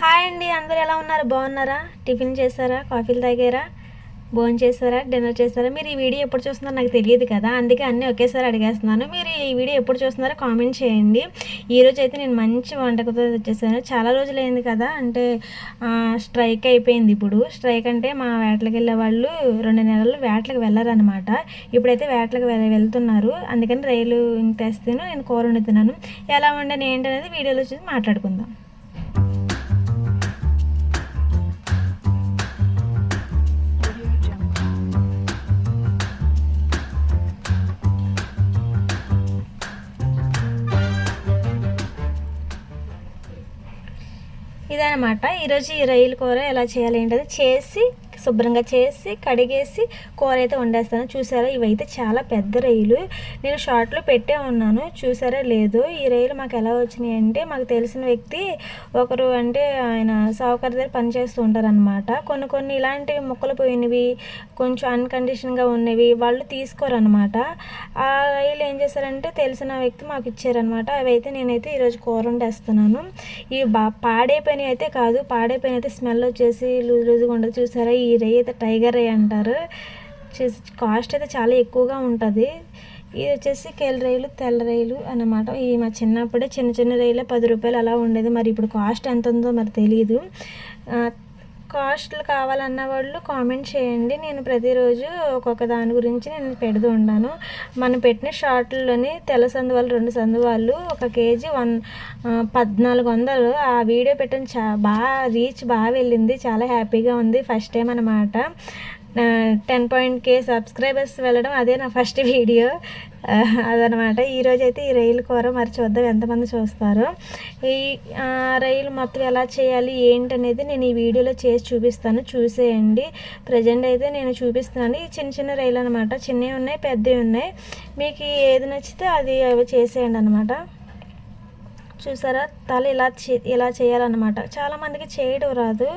Hi అండి అందరు ఎలా ఉన్నారు? బాగున్నారా? టిఫిన్ చేశారా? కాఫీలు తాగారా? భోజనం చేశారా? డిన్నర్ చేశారా? మీరు ఈ వీడియో ఎప్పుడు చూస్తున్నారో నాకు తెలియదు కదా అందుకే అన్నీ ఒకేసారి అడిగేస్తున్నాను. మీరు ఈ వీడియో ఎప్పుడు చూస్తున్నారో కామెంట్ చేయండి. ఈరోజు అయితే నేను మంచి వంటకతో వచ్చేసాను. చాలా రోజులు అయింది కదా అంటే స్ట్రైక్ అయిపోయింది ఇప్పుడు. స్ట్రైక్ అంటే మా వేటలకు వెళ్ళే వాళ్ళు రెండు నెలలు వేటలకు వెళ్ళారనమాట ఇప్పుడైతే వేటలకు వెళ్తున్నారు. అందుకని రైలు తెస్తేను నేను కూర వండుతున్నాను. ఎలా వండాను ఏంటనేది వీడియోలో చూసి మాట్లాడుకుందాం. ఇదనమాట ఈరోజు ఈ రొయ్యల కూర ఎలా చేయాలి ఏంటది చేసి శుభ్రంగా చేసి కడిగేసి కూర అయితే వండేస్తాను. చూసారా ఇవైతే చాలా పెద్ద రొయ్యలు నేను షార్ట్లో పెట్టే ఉన్నాను. చూసారా లేదు. ఈ రొయ్యలు మాకు ఎలా వచ్చినాయి అంటే మాకు తెలిసిన వ్యక్తి ఒకరు అంటే ఆయన సావుకారి దగ్గర పనిచేస్తూ ఉంటారనమాట కొన్ని కొన్ని ఇలాంటివి ముక్కలు పోయినవి కొంచెం అన్కండిషన్గా ఉన్నవి వాళ్ళు తీసుకోరనమాట ఆ రొయ్యలు ఏం చేశారంటే తెలిసిన వ్యక్తి మాకు ఇచ్చారనమాట అవి అయితే నేనైతే ఈరోజు కూర వండేస్తున్నాను. ఇవి బా పాడైపోయినవి అయితే కాదు. పాడైపోయిన అయితే స్మెల్ వచ్చేసి లూజ్ లూజ్గా ఉండదు. చూసారా ఈ రే అయితే టైగర్ రొయ్య అంటారు. చూసి కాస్ట్ అయితే చాలా ఎక్కువగా ఉంటుంది. ఇది వచ్చేసి కేల రైలు తెల్ల రైలు అన్నమాట. ఈ మా చిన్నప్పుడే చిన్న చిన్న రైలే పది రూపాయలు అలా ఉండేది. మరి ఇప్పుడు కాస్ట్ ఎంత ఉందో మరి తెలియదు కాస్ట్లు కావాలన్న వాళ్ళు కామెంట్ చేయండి. నేను ప్రతిరోజు ఒక్కొక్క దాని గురించి నేను పెడుతూ ఉన్నాను మనం పెట్టిన షార్ట్లోని తెల్ల సందువాళ్ళు రెండు సందువాళ్ళు ఒక కేజీ వన్ పద్నాలుగు వందలు. ఆ వీడియో పెట్టిన చా బాగా రీచ్ బాగా వెళ్ళింది. చాలా హ్యాపీగా ఉంది. ఫస్ట్ టైం అనమాట టెన్ పాయింట్ కే సబ్స్క్రైబర్స్ వెళ్ళడం అదే నా ఫస్ట్ వీడియో అదనమాట. ఈరోజు అయితే ఈ రైలు కూర మరి చూద్దాం ఎంతమంది చూస్తారు. ఈ రైలు మొత్తం ఎలా చేయాలి ఏంటనేది నేను ఈ వీడియోలో చేసి చూపిస్తాను. చూసేయండి. ప్రజెంట్ అయితే నేను చూపిస్తున్నాను. ఈ చిన్న చిన్న రైలు అనమాట చిన్నవి ఉన్నాయి పెద్దవి ఉన్నాయి. మీకు ఏది నచ్చితే అది అవి చేసేయండి అనమాట చూసారా? తల ఇలా చే ఇలా చేయాలన్నమాట. చాలామందికి చేయడం రాదు.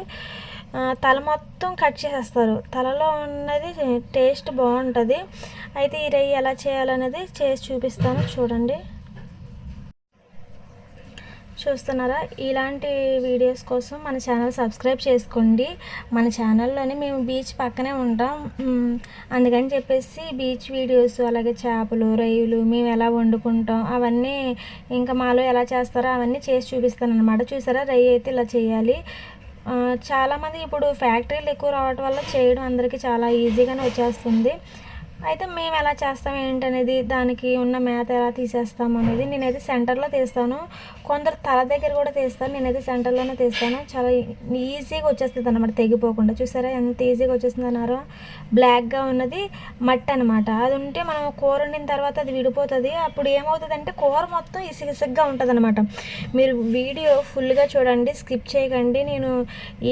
తల మొత్తం కట్ చేసేస్తారు. తలలో ఉన్నది టేస్ట్ బాగుంటుంది. అయితే ఈ రై ఎలా చేయాలనేది చేసి చూపిస్తాను. చూడండి. చూస్తున్నారా? ఇలాంటి వీడియోస్ కోసం మన ఛానల్ సబ్స్క్రైబ్ చేసుకోండి. మన ఛానల్లోనే మేము బీచ్ పక్కనే ఉంటాం. అందుకని చెప్పేసి బీచ్ వీడియోస్ అలాగే చేపలు రొయ్యలు మేము ఎలా వండుకుంటాం అవన్నీ ఇంకా మాలో ఎలా చేస్తారో అవన్నీ చేసి చూపిస్తాను అనమాట చూసారా? రై అయితే ఇలా చేయాలి. చాలామంది ఇప్పుడు ఫ్యాక్టరీలు ఎక్కువ రావడం వల్ల చేయడం అందరికీ చాలా ఈజీగానే వచ్చేస్తుంది. అయితే మేము ఎలా చేస్తాం ఏంటనేది దానికి ఉన్న మేత ఎలా తీసేస్తాం అనేది నేనైతే సెంటర్లో తీస్తాను. కొందరు తల దగ్గర కూడా తీస్తాను నేనైతే సెంటర్లోనే తీస్తాను. చాలా ఈజీగా వచ్చేస్తుంది అనమాట తెగిపోకుండా. చూసారా ఎంత ఈజీగా వచ్చేస్తుంది అన్నారు. బ్లాక్గా ఉన్నది మట్టి అనమాట అది ఉంటే మనం కూర వండిన తర్వాత అది విడిపోతుంది. అప్పుడు ఏమవుతుంది అంటే కూర మొత్తం ఇసిగిసిగ్గా ఉంటుంది అనమాట మీరు వీడియో ఫుల్గా చూడండి స్కిప్ చేయకండి. నేను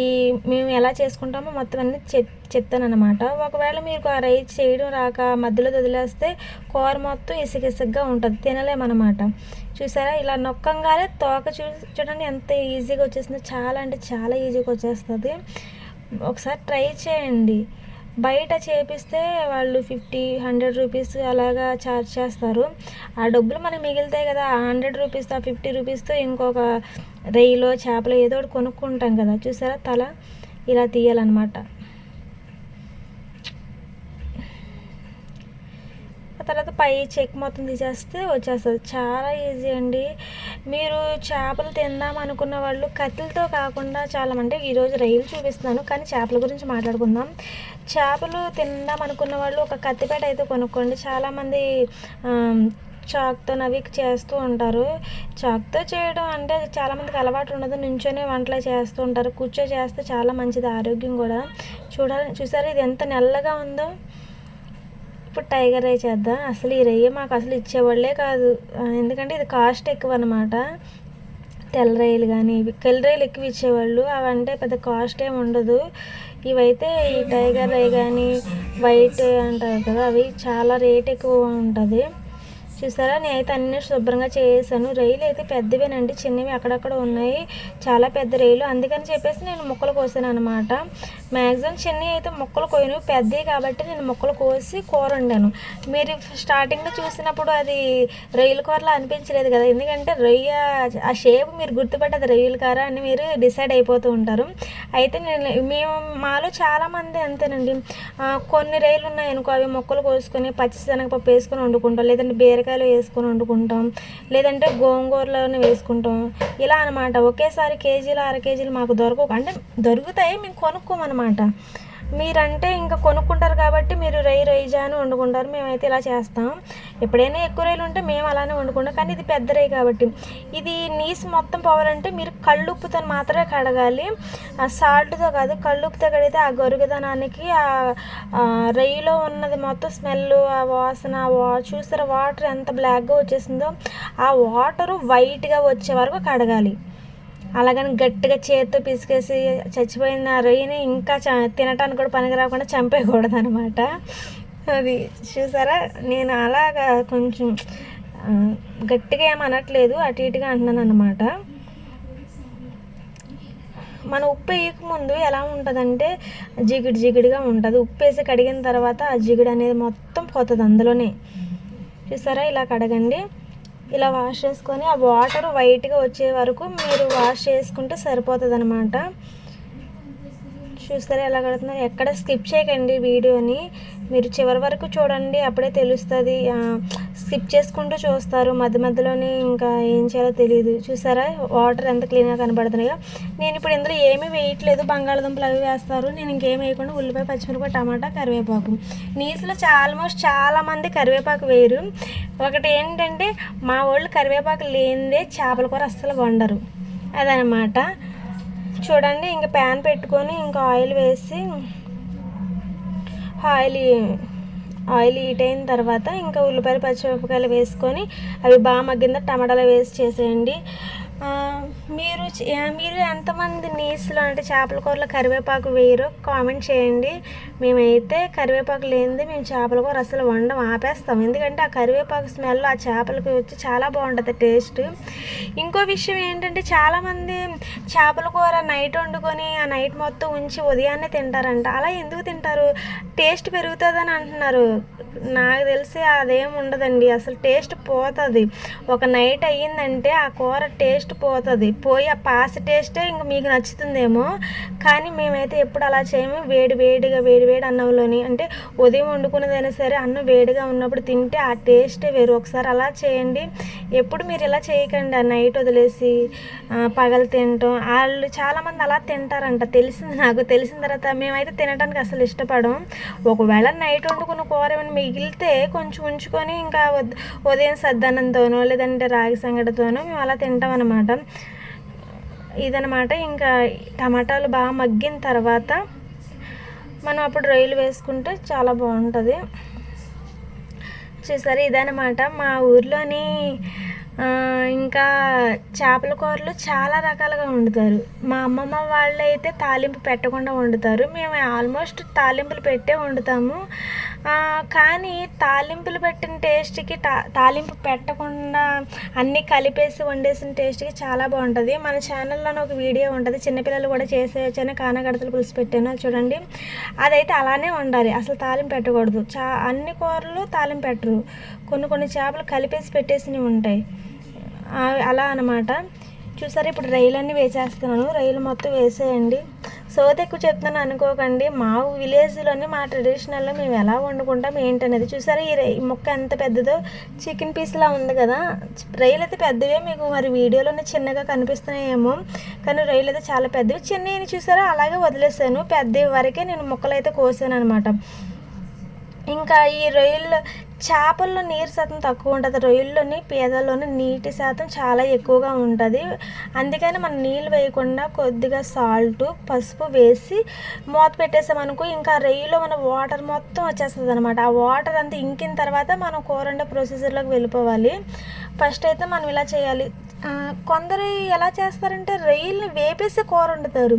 ఈ మేము ఎలా చేసుకుంటామో మొత్తం అన్నీ చెప్ చెప్తాను అనమాట ఒకవేళ మీకు ఆ రైస్ చేయడం రాక మధ్యలో వదిలేస్తే కూర మొత్తం ఇసుగిసుగ్గా ఉంటుంది. తినలేమన్నమాట. చూసారా? ఇలా నొక్కంగానే తోక చూడండి ఎంత ఈజీగా వచ్చేస్తుందో చాలా అంటే చాలా ఈజీగా వచ్చేస్తుంది. ఒకసారి ట్రై చేయండి. బయట చేపిస్తే వాళ్ళు ఫిఫ్టీ హండ్రెడ్ రూపీస్ అలాగా ఛార్జ్ చేస్తారు. ఆ డబ్బులు మనకి మిగులుతాయి కదా. ఆ హండ్రెడ్ రూపీస్తో ఆ ఫిఫ్టీ రూపీస్తో ఇంకొక రొయ్యలో చేపలు ఏదో ఒకటి కొనుక్కుంటాం కదా. చూసారా? తల ఇలా తీయాలన్నమాట. తర్వాత పై చెక్ మొత్తం తీసేస్తే వచ్చేస్తుంది. చాలా ఈజీ అండి. మీరు చేపలు తిందాం అనుకున్న వాళ్ళు కత్తిలతో కాకుండా చాలా అంటే ఈరోజు రైలు చూపిస్తున్నాను కానీ చేపల గురించి మాట్లాడుకుందాం. చేపలు తిందాం అనుకున్న వాళ్ళు ఒక కత్తిపేట అయితే కొనుక్కోండి. చాలామంది చాక్తో అవి చేస్తూ ఉంటారు. చాక్తో చేయడం అంటే చాలామందికి అలవాటు ఉండదు. నుంచొని వంటలు చేస్తూ ఉంటారు. కూర్చో చేస్తే చాలా మంచిది. ఆరోగ్యం కూడా. చూడాలి చూసారా ఇది ఎంత నల్లగా ఉందో? ఇప్పుడు టైగర్ రై చేద్దాం. అసలు ఈ రొయ్య మాకు అసలు ఇచ్చేవాళ్ళే కాదు. ఎందుకంటే ఇది కాస్ట్ ఎక్కువ అనమాట తెల్ల రొయ్యలు కానీ ఇవి తెల్ల రొయ్యలు ఎక్కువ ఇచ్చేవాళ్ళు. అవంటే పెద్ద కాస్ట్ ఏమి ఉండదు. ఇవైతే ఈ టైగర్ రై కానీ వైట్ అంటారు కదా అవి చాలా రేట్ ఎక్కువ ఉంటుంది. చూసారా? నేనైతే అన్ని శుభ్రంగా చేసాను. రైలు అయితే పెద్దవేనండి. చిన్నవి అక్కడక్కడ ఉన్నాయి. చాలా పెద్ద రైలు అందుకని చెప్పేసి నేను ముక్కలు కోసాను అనమాట మ్యాక్సిమం చిన్నవి అయితే మొక్కలు కోయను పెద్దవి కాబట్టి నేను మొక్కలు కోసి కూర వండాను మీరు స్టార్టింగ్లో చూసినప్పుడు అది రొయ్యల కూరలా అనిపించలేదు కదా. ఎందుకంటే రొయ్య ఆ షేప్ మీరు గుర్తుపట్టదు రొయ్యల కూర అని మీరు డిసైడ్ అయిపోతూ ఉంటారు. అయితే నేను మేము మాలో చాలామంది అంతేనండి. కొన్ని రొయ్యలు ఉన్నాయి అనుకో అవి మొక్కలు కోసుకొని పచ్చిశనగపప్పు వేసుకొని వండుకుంటాం. లేదంటే బీరకాయలు వేసుకొని వండుకుంటాం. లేదంటే గోంగూరలోనే వేసుకుంటాం. ఇలా అనమాట ఒకేసారి కేజీలు అర కేజీలు మాకు దొరకవు అంటే దొరుకుతాయి మేము కొనుక్కోమన్నమాట మీరంటే ఇంకా కొనుక్కుంటారు కాబట్టి మీరు రై రైజా అని వండుకుంటారు. మేమైతే ఇలా చేస్తాం. ఎప్పుడైనా ఎక్కువ రొయ్యలు ఉంటే మేము అలానే వండుకుంటాం. కానీ ఇది పెద్ద రొయ్యి కాబట్టి. ఇది నీసు మొత్తం పోవాలంటే మీరు కళ్ళుప్పుతో మాత్రమే కడగాలి. ఆ సాల్ట్తో కాదు కళ్ళుప్పుతో కడిగితే ఆ గొరుగుదనానికి ఆ ఆ రొయ్యలో ఉన్నది మొత్తం స్మెల్ ఆ వాసన వా చూసారా వాటర్ ఎంత బ్లాక్గా వచ్చేసిందో? ఆ వాటరు వైట్గా వచ్చే వరకు కడగాలి. అలాగని గట్టిగా చేత్తో పిసికేసి చచ్చిపోయిన రొయ్యని ఇంకా చ తినటానికి కూడా పనికి రాకుండా చంపేయకూడదు అనమాట అది చూసారా? నేను అలాగా కొంచెం గట్టిగా ఏమనట్లేదు అటు ఇటుగా అంటున్నాను అనమాట మన ఉప్పు వేయకముందు ఎలా ఉంటుందంటే జిగిడి జిగిడిగా ఉంటుంది. ఉప్పు వేసి కడిగిన తర్వాత ఆ జిగిడి అనేది మొత్తం పోతుంది అందులోనే. చూసారా? ఇలా కడగండి. ఇలా వాష్ చేసుకొని ఆ వాటర్ వైట్గా వచ్చే వరకు మీరు వాష్ చేసుకుంటే సరిపోతుంది అనమాట చూస్తారా ఎలా కడుతున్నారు ఎక్కడ స్కిప్ చేయకండి వీడియోని. మీరు చివరి వరకు చూడండి అప్పుడే తెలుస్తుంది. స్కిప్ చేసుకుంటూ చూస్తారు. మధ్య మధ్యలోనే ఇంకా ఏం చేయాలో తెలియదు చూసారా? వాటర్ ఎంత క్లీన్గా కనబడుతున్నాయో. నేను ఇప్పుడు ఇందులో ఏమీ వేయట్లేదు. బంగాళదుంపలు అవి వేస్తారు. నేను ఇంకేం వేయకుండా ఉల్లిపాయ పచ్చిమిరపాయ టమాటా కరివేపాకు. నీసులో ఆల్మోస్ట్ చాలామంది కరివేపాకు వేయరు. ఒకటి ఏంటంటే మా వాళ్ళు కరివేపాకు లేనిదే చేపల కూర అస్సలు వండరు. అదనమాట చూడండి ఇంకా ప్యాన్ పెట్టుకొని ఇంకా ఆయిల్ వేసి ఆయిల్ ఆయిల్ హీట్ అయిన తర్వాత ఇంకా ఉల్లిపాయలు పచ్చిమిరపకాయలు వేసుకొని అవి బాగా మగ్గింద టమాటాలు వేసి చేసేయండి. మీరు మీరు ఎంతమంది నీసులు అంటే చేపల కూరలో కరివేపాకు వేయరు? కామెంట్ చేయండి. మేమైతే కరివేపాకు లేనిది మేము చేపల కూర అసలు వండం ఆపేస్తాం. ఎందుకంటే ఆ కరివేపాకు స్మెల్ ఆ చేపలకు వచ్చి చాలా బాగుంటుంది టేస్ట్. ఇంకో విషయం ఏంటంటే చాలామంది చేపల కూర నైట్ వండుకొని ఆ నైట్ మొత్తం ఉంచి ఉదయాన్నే తింటారంట. అలా ఎందుకు తింటారు? టేస్ట్ పెరుగుతుందని అంటున్నారు. నాకు తెలిసి అదేం ఉండదండి. అసలు టేస్ట్ పోతుంది. ఒక నైట్ అయ్యిందంటే ఆ కూర టేస్ట్ పోతుంది. పోయి ఆ పాస టేస్టే ఇంక మీకు నచ్చుతుందేమో. కానీ మేమైతే ఎప్పుడు అలా చేయము. వేడి వేడిగా వేడి వేడి అన్నంలోని అంటే ఉదయం వండుకున్నదైనా సరే అన్నం వేడిగా ఉన్నప్పుడు తింటే ఆ టేస్టే వేరు. ఒకసారి అలా చేయండి. ఎప్పుడు మీరు ఇలా చేయకండి. ఆ నైట్ వదిలేసి పగలు తినటం. వాళ్ళు చాలామంది అలా తింటారంట. తెలిసింది నాకు. తెలిసిన తర్వాత మేమైతే తినడానికి అసలు ఇష్టపడం. ఒకవేళ నైట్ వండుకున్న కూర ఏమైనా మిగిలితే కొంచెం ఉంచుకొని ఇంకా ఉదయం సద్దన్నంతోనో లేదంటే రాగి సంగటితోనో మేము అలా తింటాం అనమాట ఇదనమాట ఇంకా టమాటాలు బాగా మగ్గిన తర్వాత మనం అప్పుడు రొయ్యలు వేసుకుంటే చాలా బాగుంటుంది. చూసారు ఇదనమాట మా ఊర్లోని ఇంకా చేపల కూరలు చాలా రకాలుగా వండుతారు. మా అమ్మమ్మ వాళ్ళు అయితే తాలింపు పెట్టకుండా వండుతారు. మేము ఆల్మోస్ట్ తాలింపులు పెట్టే వండుతాము. కానీ తాలింపులు పెట్టిన టేస్ట్కి టా తాలింపు పెట్టకుండా అన్నీ కలిపేసి వండేసిన టేస్ట్కి చాలా బాగుంటుంది. మన ఛానల్లోనే ఒక వీడియో ఉంటుంది. చిన్నపిల్లలు కూడా చేసేయచ్చని కానగడతలు పులుసు పెట్టాను అది చూడండి. అదైతే అలానే ఉండాలి అసలు తాలింపు పెట్టకూడదు. చా అన్ని కూరలు తాలింపు పెట్టరు. కొన్ని కొన్ని చేపలు కలిపేసి పెట్టేసినవి ఉంటాయి. అలా అనమాట చూసారా? ఇప్పుడు రైలన్నీ వేసేస్తున్నాను. రైలు మొత్తం వేసేయండి. సోది ఎక్కువ చెప్తాను అనుకోకండి. మా విలేజ్లోని మా ట్రెడిషనల్లో మేము ఎలా వండుకుంటాం ఏంటనేది చూసారా? ఈ రై- ఈ ముక్క ఎంత పెద్దదో? చికెన్ పీస్లా ఉంది కదా? రైలు అయితే పెద్దవే మీకు మరి వీడియోలోనే చిన్నగా కనిపిస్తున్నాయేమో. కానీ రైలు అయితే చాలా పెద్దవి. చిన్నవి చూసారా? అలాగే వదిలేసాను. పెద్ద వరకే నేను ముక్కలు అయితే కోసాను అనమాట ఇంకా ఈ రొయ్యల్లో చేపల్లో నీరు శాతం తక్కువ ఉంటుంది. రొయ్యల్లోని పీదల్లోని నీటి శాతం చాలా ఎక్కువగా ఉంటుంది. అందుకని మనం నీళ్ళు వేయకుండా కొద్దిగా సాల్ట్ పసుపు వేసి మూత పెట్టేసామనుకో ఇంకా రొయ్యలో మన వాటర్ మొత్తం వచ్చేస్తుంది అనమాట ఆ వాటర్ అంతా ఇంకిన తర్వాత మనం కూరండే ప్రొసీజర్లోకి వెళ్ళిపోవాలి. ఫస్ట్ అయితే మనం ఇలా చేయాలి. కొందరు ఎలా చేస్తారంటే రొయ్యల్ని వేపేసి కూర వండుతారు.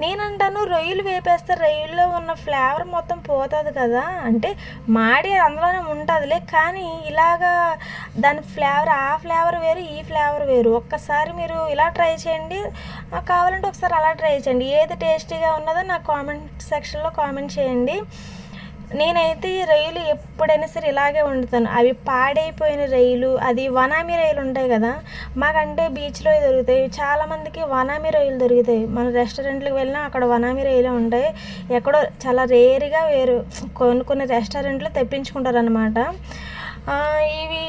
నేనంటాను రొయ్యలు వేపేస్తే రొయ్యల్లో ఉన్న ఫ్లేవర్ మొత్తం పోతుంది కదా. అంటే మాడి అందులోనే ఉంటుందిలే కానీ ఇలాగా దాని ఫ్లేవర్ ఆ ఫ్లేవర్ వేరు ఈ ఫ్లేవర్ వేరు. ఒక్కసారి మీరు ఇలా ట్రై చేయండి. నాకు కావాలంటే ఒకసారి అలా ట్రై చేయండి. ఏది టేస్టీగా ఉన్నదో నా కామెంట్ సెక్షన్లో కామెంట్ చేయండి. నేనైతే ఈ రొయ్యలు ఎప్పుడైనా సరే ఇలాగే వండుతాను. అవి పాడైపోయిన రొయ్యలు అది వనామి రొయ్యలు ఉంటాయి కదా మాకంటే బీచ్లో దొరుకుతాయి. చాలామందికి వనామి రొయ్యలు దొరుకుతాయి. మన రెస్టారెంట్లకు వెళ్ళినా అక్కడ వనామి రైలు ఉంటాయి. ఎక్కడో చాలా రేరుగా వేరు కొన్ని కొన్ని రెస్టారెంట్లు తెప్పించుకుంటారు అనమాట ఇవి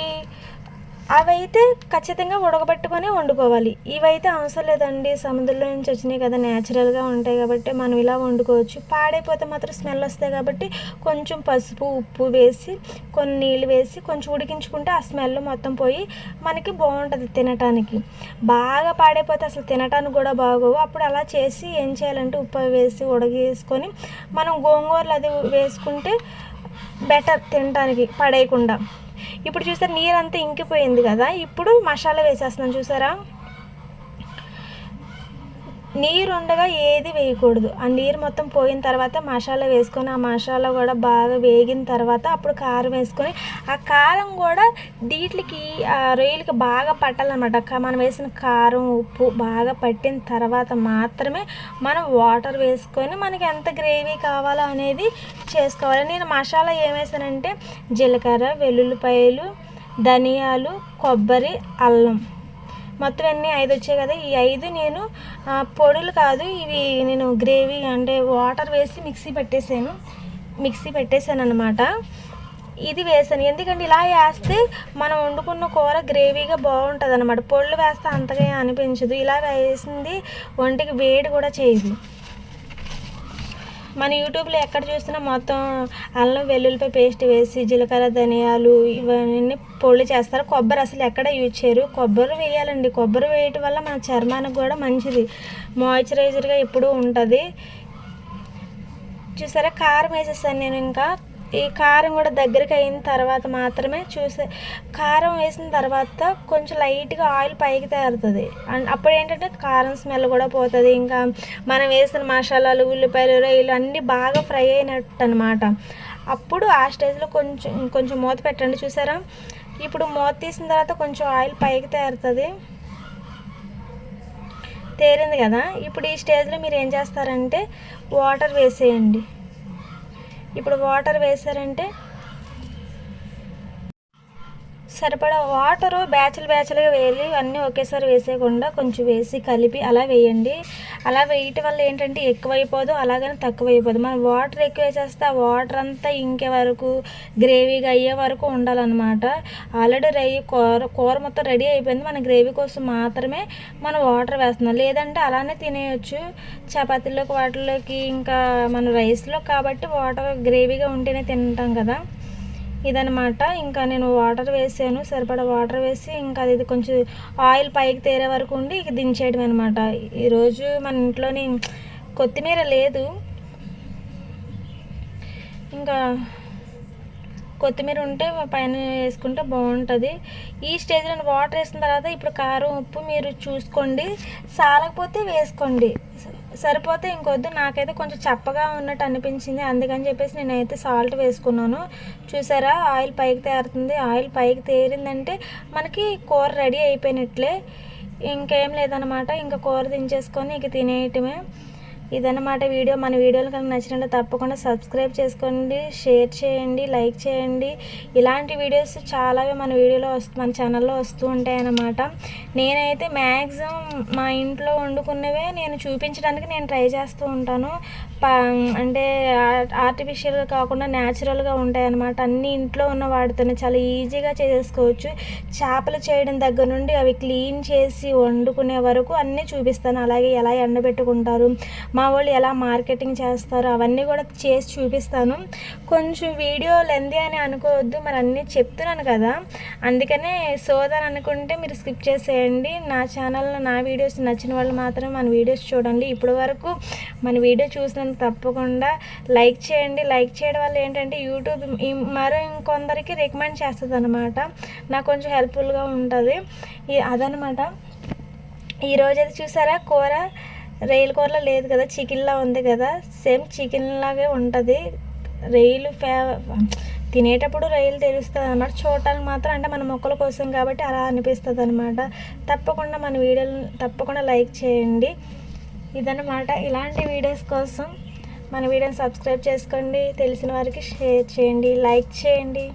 అవైతే ఖచ్చితంగా ఉడకబెట్టుకొని వండుకోవాలి. ఇవైతే అవసరం లేదండి. సముద్రంలో నుంచి వచ్చినాయి కదా న్యాచురల్గా ఉంటాయి కాబట్టి మనం ఇలా వండుకోవచ్చు. పాడైపోతే మాత్రం స్మెల్ వస్తాయి కాబట్టి కొంచెం పసుపు ఉప్పు వేసి కొన్ని నీళ్ళు వేసి కొంచెం ఉడికించుకుంటే ఆ స్మెల్ మొత్తం పోయి మనకి బాగుంటుంది తినటానికి. బాగా పాడైపోతే అసలు తినటానికి కూడా బాగోవు. అప్పుడు అలా చేసి ఏం చేయాలంటే ఉప్పు వేసి ఉడగేసుకొని మనం గోంగూరలు అది వేసుకుంటే బెటర్ తినటానికి పడేయకుండా. ఇప్పుడు చూస్తే నీరంతా ఇంకిపోయింది కదా. ఇప్పుడు మసాలా వేసేస్తున్నాను చూసారా? నీరు ఉండగా ఏది వేయకూడదు. ఆ నీరు మొత్తం పోయిన తర్వాత మసాలా వేసుకొని ఆ మసాలా కూడా బాగా వేగిన తర్వాత అప్పుడు కారం వేసుకొని ఆ కారం కూడా దీట్లకి ఆ రొయ్యలకి బాగా పట్టాలన్నమాట. మనం వేసిన కారం ఉప్పు బాగా పట్టిన తర్వాత మాత్రమే మనం వాటర్ వేసుకొని మనకి ఎంత గ్రేవీ కావాలో అనేది చేసుకోవాలి. నేను మసాలా ఏం వేసానంటే జీలకర్ర వెల్లుల్లిపాయలు ధనియాలు కొబ్బరి అల్లం. మొత్తం అన్నీ ఐదు వచ్చాయి కదా. ఈ ఐదు నేను పొడులు కాదు ఇవి నేను గ్రేవీ అంటే వాటర్ వేసి మిక్సీ పెట్టేసాను. మిక్సీ పెట్టేశాను అనమాట ఇది వేసాను. ఎందుకంటే ఇలా వేస్తే మనం వండుకున్న కూర గ్రేవీగా బాగుంటుంది అనమాట పొళ్ళు వేస్తే అంతగా అనిపించదు. ఇలా వేసింది ఒంటికి వేడి కూడా చేయదు. మన యూట్యూబ్లో ఎక్కడ చూసినా మొత్తం అల్లం వెల్లుల్లిపై పేస్ట్ వేసి జీలకర్ర ధనియాలు ఇవన్నీ పొడి చేస్తారు. కొబ్బరి అసలు ఎక్కడ యూజ్ చేయరు. కొబ్బరి వేయాలండి. కొబ్బరి వేయటం వల్ల మన చర్మానికి కూడా మంచిది. మాయిశ్చరైజర్గా ఎప్పుడూ ఉంటుంది. చూసారా? కారం వేసేసాను నేను ఇంకా. ఈ కారం కూడా దగ్గరికి అయిన తర్వాత మాత్రమే చూసే కారం వేసిన తర్వాత కొంచెం లైట్గా ఆయిల్ పైకి తేరుతుంది. అండ్ అప్పుడు ఏంటంటే కారం స్మెల్ కూడా పోతుంది. ఇంకా మనం వేసిన మసాలాలు ఉల్లిపాయలు రొయ్యలు అన్నీ బాగా ఫ్రై అయినట్టు అనమాట అప్పుడు ఆ స్టేజ్లో కొంచెం కొంచెం మూత పెట్టండి చూసారా? ఇప్పుడు మూత తీసిన తర్వాత కొంచెం ఆయిల్ పైకి తేరుతుంది. తేరింది కదా? ఇప్పుడు ఈ స్టేజ్లో మీరు ఏం చేస్తారంటే వాటర్ వేసేయండి. ఇప్పుడు వాటర్ వేసారంటే సరిపడా వాటరు బ్యాచ్లు బ్యాచ్లుగా వేయాలి అన్నీ ఒకేసారి వేసేయకుండా కొంచెం వేసి కలిపి అలా వేయండి. అలా వేయటం వల్ల ఏంటంటే ఎక్కువైపోదు అలాగని తక్కువైపోదు. మనం వాటర్ ఎక్కువ వేసేస్తే ఆ వాటర్ అంతా ఇంకే వరకు గ్రేవీగా అయ్యే వరకు ఉండాలన్నమాట. ఆల్రెడీ రై కూర కూర మొత్తం రెడీ అయిపోయింది. మన గ్రేవీ కోసం మాత్రమే మనం వాటర్ వేస్తున్నాం. లేదంటే అలానే తినేయచ్చు. చపాతీలోకి వాటిలోకి ఇంకా మన రైస్లో కాబట్టి వాటర్ గ్రేవీగా ఉంటేనే తింటాం కదా. ఇదనమాట ఇంకా నేను వాటర్ వేసాను సరిపడా వాటర్ వేసి ఇంకా అది కొంచెం ఆయిల్ పైకి తేరే వరకు ఉండి ఇక దించేయడం అనమాట ఈరోజు మన ఇంట్లోని కొత్తిమీర లేదు. ఇంకా కొత్తిమీర ఉంటే పైన వేసుకుంటే బాగుంటుంది. ఈ స్టేజ్లో వాటర్ వేసిన తర్వాత ఇప్పుడు కారం ఉప్పు మీరు చూసుకోండి. సాలకపోతే వేసుకోండి. సరిపోతే ఇంకొద్దు. నాకైతే కొంచెం చప్పగా ఉన్నట్టు అనిపించింది. అందుకని చెప్పేసి నేనైతే సాల్ట్ వేసుకున్నాను. చూసారా? ఆయిల్ పైకి తేరుతుంది. ఆయిల్ పైకి తేరిందంటే మనకి కూర రెడీ అయిపోయినట్లే. ఇంకేం లేదనమాట. ఇంకా కూర దించేసుకొని ఇక తినేయటమే. ఇదన్నమాట వీడియో. మన వీడియోలు కనుక నచ్చినట్టు తప్పకుండా సబ్స్క్రైబ్ చేసుకోండి షేర్ చేయండి లైక్ చేయండి. ఇలాంటి వీడియోస్ చాలాగా మన వీడియోలో వస్తు మన ఛానల్లో వస్తూ ఉంటాయి అన్నమాట నేనైతే మ్యాక్సిమం మా ఇంట్లో వండుకున్నవే నేను చూపించడానికి నేను ట్రై చేస్తూ ఉంటాను. ప- అంటే ఆర్టిఫిషియల్గా కాకుండా న్యాచురల్గా ఉంటాయి అన్నమాట అన్ని ఇంట్లో ఉన్న వాటితోనే చాలా ఈజీగా చేసేసుకోవచ్చు చేపలు చేయడం దగ్గర నుండి అవి క్లీన్ చేసి వండుకునే వరకు అన్నీ చూపిస్తాను. అలాగే ఎలా ఎండబెట్టుకుంటారు మా మా వాళ్ళు ఎలా మార్కెటింగ్ చేస్తారో అవన్నీ కూడా చేసి చూపిస్తాను. కొంచెం వీడియో లెంది అని అనుకోవద్దు మరి అన్నీ చెప్తున్నాను కదా. అందుకనే సోదని అనుకుంటే మీరు స్కిప్ చేసేయండి. నా ఛానల్లో నా వీడియోస్ నచ్చిన వాళ్ళు మాత్రం మన వీడియోస్ చూడండి. ఇప్పటి వరకు మన వీడియో చూసినందుకు తప్పకుండా లైక్ చేయండి. లైక్ చేయడం వల్ల ఏంటంటే యూట్యూబ్ మరో ఇంకొందరికి రికమెండ్ చేస్తుంది అనమాట నాకు కొంచెం హెల్ప్ఫుల్గా ఉంటుంది. అదనమాట. ఈరోజు అది చూసారా? కూర రైలు కూరలో లేదు కదా చికెన్లా ఉంది కదా సేమ్ చికెన్ లాగే ఉంటుంది. రొయ్యలు ఫే తినేటప్పుడు రొయ్యలు తెలుస్తుంది అనమాట చూడటానికి మాత్రం అంటే మన మొక్కల కోసం కాబట్టి అలా అనిపిస్తుంది అనమాట తప్పకుండా మన వీడియోలు తప్పకుండా లైక్ చేయండి. ఇదన్నమాట. ఇలాంటి వీడియోస్ కోసం మన వీడియోని సబ్స్క్రైబ్ చేసుకోండి. తెలిసిన వారికి షేర్ చేయండి. లైక్ చేయండి.